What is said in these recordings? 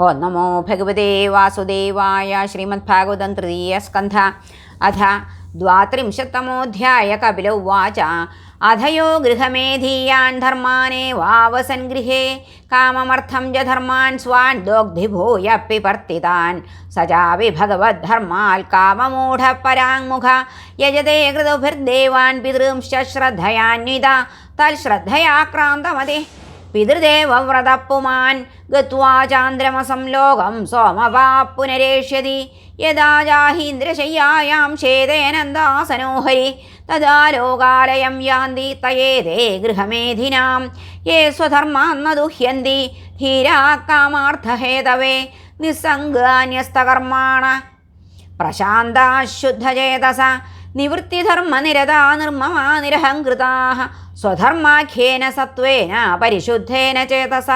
ओ नमो भगवते वासुदेवाय श्रीमद्भागवतं तृतीयस्कन्ध अथ द्वांशतमोध्याय कपिल उवाच अधयो गृहमेधीयान् धर्मानेवावसन् गृहे काममर्थं च धर्मान् स्वान् दोग्धिभूयपि पर्तितान् स चापि भगवद्धर्माल् काममूढः यजते कृतुभिर्देवान् पितृंश्च श्रद्धयान्विता तल्श्रद्धयाक्रान्तमतिः പിതൃദേവവ്രതപ്പുമാൻ ഗത്വാ ചാന്ദ്രമസം ലോകം സോമവാ പുനരേഷ്യതി യഥാ ജാഹീന്ദ്രശയ്യായാം ശേതേനന്ദാസനോഹരി തഥാ ലോകാലയം യാന്തി തയേതേ ഗൃഹമേധിനാം. യേ സ്വധർമാന്ന ദുഹ്യന്തി ധീരാ കാമാർത്ഥഹേതവേ. നിസ്സംഗാന്യസ്തകർമാണ പ്രശാന്താശുദ്ധചേതസ. നിവൃത്തിധർമ്മനിരതാ നിർമ്മമാ നിരഹങ്കൃതാ സ്വധർമാഖ്യേന സത്വേന പരിശുദ്ധേന ചേതസ.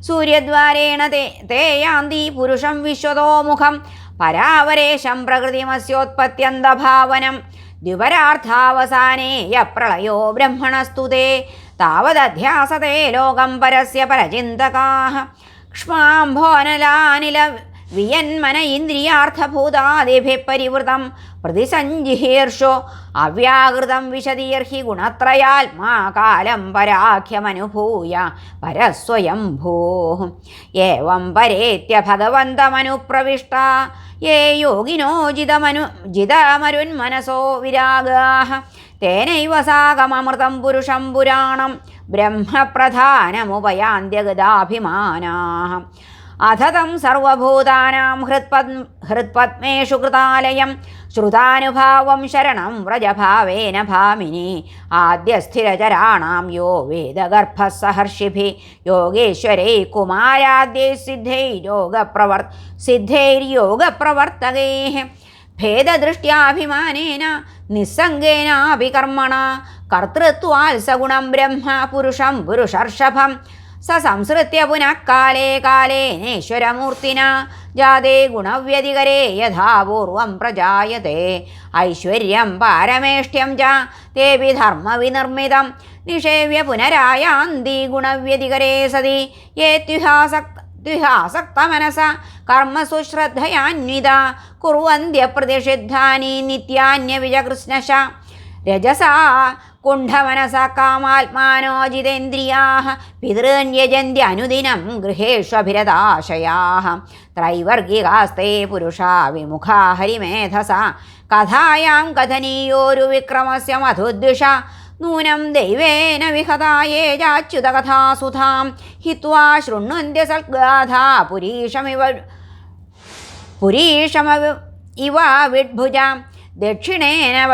സൂര്യദ്വാരേണ തേ തേയാന്തി പുരുഷം വിശ്വതോമുഖം. പരാവരേശം പ്രകൃതിമസ്യോത്പത്യന്തഭാവനം. ദ്വിപരാർത്ഥാവസാനേയ പ്രളയോ ബ്രഹ്മണസ്തുതേ. തേ താവദധ്യാസത്തെ ലോകം പരസ്യ പരചിന്തകാ ക്ഷ്മാംഭോനലാനില വിയന്മന ഇന്ദ്രിയാർത്ഥഭൂതാദിഭിः പരിവൃതം പ്രതിസഞ്ജിഹീർഷോ അവ്യാകൃതം വിശദീർഹി ഗുണത്രയാത്മാ കാലം പരാഖ്യമനുഭൂയ പരസ്വയംഭൂ ഏവം പരേത്യ ഭഗവന്തമനുപ്രവിഷ്ട. യേ യോഗിനോ ജിതമനു ജിതമരുന്മനസോ വിരാഗാ തേനൈവ സാകമമൃതം പുരുഷം പുരാണം ബ്രഹ്മപ്രധാനമുപയാന്ത്യഗതാഭിമാനാः അധതം സർവഭൂതാനാം ഹൃത്പത് ഹൃത്പത്മേഷു കൃതാലയം. ശ്രുതാനുഭാവം ശരണം വ്രജഭാവേന ഭാമിനി. ആദ്യസ്ഥിരചരാണാം യോ വേദഗർഭസഹർഷിഭി. യോഗേശ്വരൈ കുമാരാദ്യൈ സിദ്ധൈരോഗപ്രവർ സിദ്ധൈര്യോഗപ്രവർത്തകൈ ഭേദദൃഷ്ട്യാഭിമാനേന നിസ്സംഗേനാഭികർമ്മണ. കർത്തൃത്വാൽ സഗുണം ബ്രഹ്മ പുരുഷം പുരുഷർഷഭം. സ സംസൃത്യ പുനഃ കാലേ കാലേനേശ്വരമൂർത്തിന ജാതേ ഗുണവ്യതികരേ യഥാപൂർവം പ്രജായത്തെ ഐശ്വര്യം പാരമേഷ്ട്യം ച. തേപി ധർമ്മവിനിർമ്മിതം. നിഷേവ്യ പുനരായാന്തി ഗുണവ്യതികരേ സതി. യേത്യുഹാസക്ത ദ്വിഹാസക്തമനസ കർമ്മസു ശ്രദ്ധയാന്വിത കുറുവന്ത്യപ്രതിഷിദ്ധാനി നിത്യാന്യവിജകൃഷ്ണശ രജസാ കുണ്ഠമനസ കാമാത്മാനോ ജിതേന്ദ്രിയാ പിതൃന്യജന്ത്യനുദിനം ഗൃഹേഷ്വഭിരതാശയാ ത്രൈവർഗികാസ്തേ പുരുഷാ വിമുഖാ ഹരിമേധസ കഥായാം കഥനീയോരു വിക്രമസ്യ മധുദ്വിഷ നൂനം ദൈവേന വിഹതായേ ചാച്യുതകഥാസുധാം ഹിത്വാ ശൃണ്വന്ത്യ സൽഗാഥാ പുരീഷമിവ പുരീഷമവ ഇവ വിഡ്ഭുജ ദക്ഷിണേന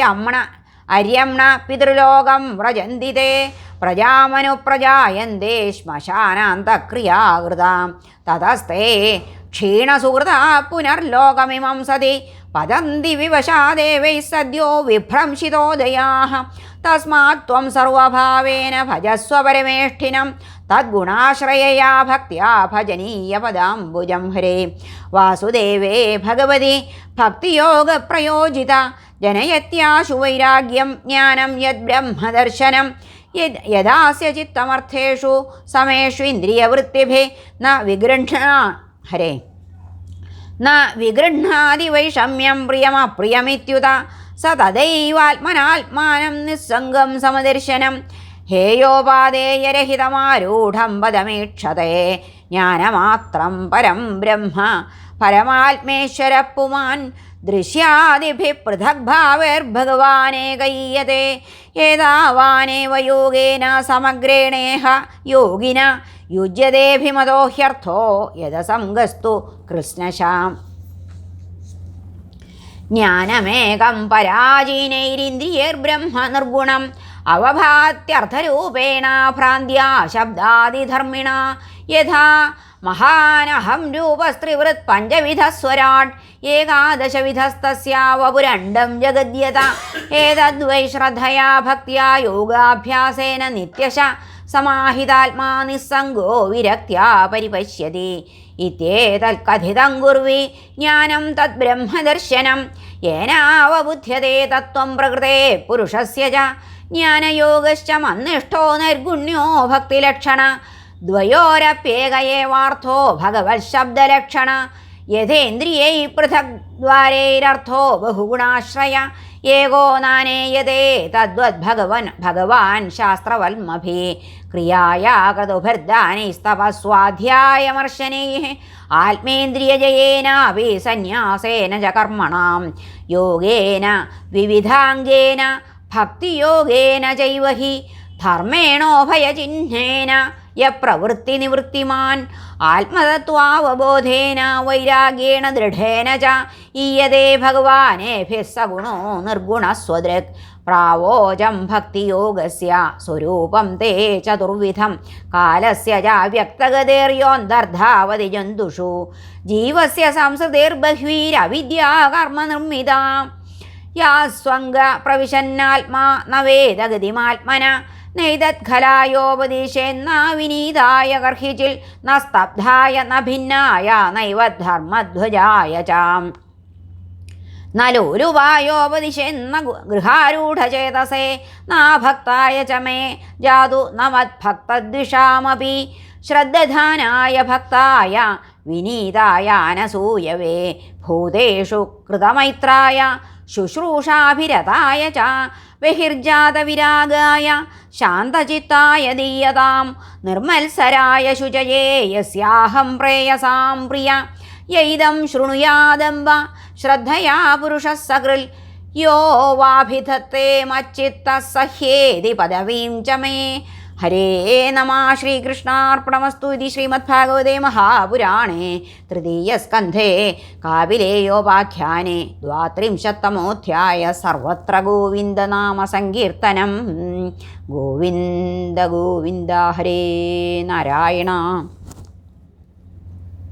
അമ്മണ അര്യംണ പിതൃലോകം വ്രജന്തി തേ. പ്രജാമനുപ്രജായന്തേ ശ്മശാനാന്തക്രിയാകൃതാം. തതസ്തേ ക്ഷീണസുഹൃത പുനർലോകമിമം സതി. പതന്തി വിവശാദേവൈ സദ്യോ വിഭ്രംശിതോദയാ തസ്മാत् ത്വം സർവഭാവേന ഭജസ്വ പരമേഷ്ഠിനം തദ്ഗുണാശ്രയയാ ഭക്ത്യാ ഭജനീയപദാംബുജം ഹരേ. വാസുദേവേ ഭഗവതി ഭക്തിയോഗപ്രയോജിത ജനയത്യാശു വൈരാഗ്യം ജ്ഞാനം യദ്ബ്രഹ്മദർശനം യദ് യഥാസ്യ ചിത്തമർത്ഥേഷു സമേഷു ഇന്ദ്രിയവൃത്തിഭി ന വിഗൃഹ്ണ ഹരേ. ന വിഗൃഹ്ണാതി വൈഷമ്യം പ്രിയമപ്രിയമിത്യുത സ തദൈവാത്മനാത്മാനം നിസ്സംഗം സമദർശനം. ഹേയോപാദേയരഹിതമാരൂഢം പദമീക്ഷതേ ജ്ഞാനമാത്രം പരം ബ്രഹ്മ പരമാത്മേശ്വരപ്പുമാൻ ദൃശ്യാദിഭി പൃഥഗ്ഭാവേർഭഗവാനേകയ്യത്തെ ഏതാവാനേവ യോഗേന സമഗ്രേണേഹ യോഗിന യുജ്യതേഭിമതോ ഹ്യർത്ഥോ യഥസംഗസ്തു കൃഷ്ണശാം. ജ്ഞാനമേകം പരാജീനൈരിന്ദ്രിയർബ്രഹ്മ നിർഗുണം അവഭാത്യർത്ഥരൂപേണ ഭ്രാന്ത്യാ ശബ്ദാദിധർമ്മിണ യഥാ മഹാനഹം രൂപസ്ത്രിവൃത് പഞ്ചവിധസ്വരാട്. ഏകാദശവിധസ്തസ്യാവപുരണ്ടം ജഗദ്യത ഏതദ്വൈ ശ്രദ്ധയാ ഭക്ത്യാ യോഗാഭ്യാസേന നിത്യശ. സമാഹിതാത്മാ നിസ്സംഗോ വിരക്ത്യാ പരിപശ്യതി. ഇത്യേതൽക്കഥിതം കുർവി ജ്ഞാനം തദ്ബ്രഹ്മദർശനം. യേനാവബുദ്ധ്യതേ തത്വം പ്രകൃതേ പുരുഷസ്യ ച ജ്ഞാനയോഗശ്ച മന്നിഷ്ടോ നൈർഗുണ്യോ ഭക്തിലക്ഷണ. ദ്വയോരപ്യേകയേവാർത്ഥോ ഭഗവത് ശബ്ദലക്ഷണ. യഥേന്ദ്രിയൈ പൃഥക് ദ്വാരൈരർത്ഥോ ബഹുഗുണാശ്രയ. ഏകോ നാനേയതേ തദ്വത് ഭഗവൻ ഭഗവാൻ ശാസ്ത്രവൽമഭി. ക്രിയായ കതുഭിർദാനൈസ്തപസ്വാധ്യായമർശനൈः സന്യാസേന ച യോഗേന വിവിധാംഗേന ഭക്തിയോഗേന ചൈവ ധർമ്മേണോഭയചിഹ്നേന ധർമ്മേണോഭയചിഹ്നേന യപ്രവൃത്തിനിവൃത്തിമാൻ ആത്മതത്വാവബോധേന വൈരാഗ്യേണ ദൃഢേന ച ഈയതേ ഭഗവാനേഭിः സഗുണോ നിർഗുണസ്വദൃക് പ്രാവോചം ഭക്തിയോഗസ്യ സ്വരൂപം തേ ചതുർവിധം കാലസ്യ ച വ്യക്തഗതേർയോന്തർധാവതി ജന്തുഷു ജീവസ്യ സംസൃതിർബഹ്വീരവിദ്യാ കർമ്മനിർമ്മിത യാ സ്വംഗ പ്രവിശന്നാത്മാ നവേദഗതിമാത്മന വേദഗതിമാത്മന നൈതത്ഖലായോപദേശേന്ന വിനീതായ ഗർഹിച്ചിൽ ന സ്തബ്ധായ ന ഭിന്നായ നൈവധർമ്മധ്വജായ ചാം നലോലുവായോപദിശെന്ന ഗൃഹാരൂഢചേതസേ നാഭക്തായ ച മേ ജാതു നമദ്ഭക്തദ്വിഷാമപി ശ്രദ്ധധാനായ ഭക്തായ വിനീതായ അനസൂയവേ ഭൂതേഷു കൃതമൈത്രായ ശുശ്രൂഷാഭിരതായ ച ബഹിർജാതവിരാഗായ ശാന്തചിത്തായ ദീയതാം നിർമ്മത്സരായ ശുചയേ യസ്യാഹം പ്രേയസാം പ്രിയ. യൈദം ശൃണുയാദംബ ശ്രദ്ധയാ പുരുഷ സകൃൽ. യോ വാഭിധത്തെ മച്ചിത്ത സഹ്യേതി പദവീം ച മേ ഹരേ നമ ശ്രീകൃഷ്ണാർപ്പണമസ്തു ഇതി ശ്രീമദ്ഭാഗവതേ മഹാപുരാണേ തൃതീയസ്കന്ധേ കാപിലേയോപാഖ്യാനെ ദ്വാത്രിംശത്തമോധ്യായ സർവത്ര ഗോവിന്ദനാമസങ്കീർത്തനം ഗോവിന്ദ ഗോവിന്ദ ഹരേ നാരായണ.